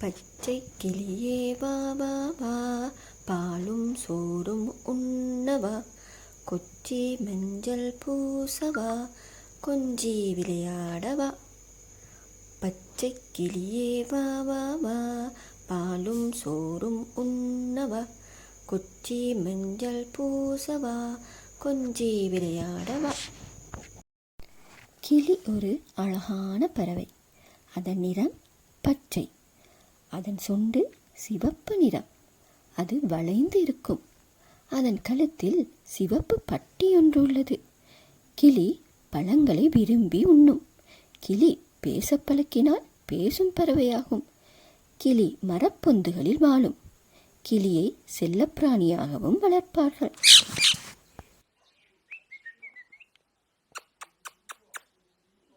பச்சை கிளியே வா வா வா. பாலும் சோறும் உண்ணவா? கொச்சி மஞ்சள் பூசவா? கொஞ்சி விளையாடவா? பச்சை கிளியே வா வா வா. பாலும் சோறும் உண்ணவா? கொச்சி மஞ்சள் பூசவா? கொஞ்சி விளையாடவா? கிளி ஒரு அழகான பறவை. அதன் நிறம் பச்சை. அதன் சொண்டு சிவப்பு நிறம். அது வளைந்து இருக்கும். அதன் கழுத்தில் சிவப்பு பட்டி ஒன்று உள்ளது கிளி பழங்களை விரும்பி உண்ணும். கிளி பேச பழக்கினால் பேசும் பறவையாகும். கிளி மரப்பொந்துகளில் வாழும். கிளியை செல்லப்பிராணியாகவும் வளர்ப்பார்கள்.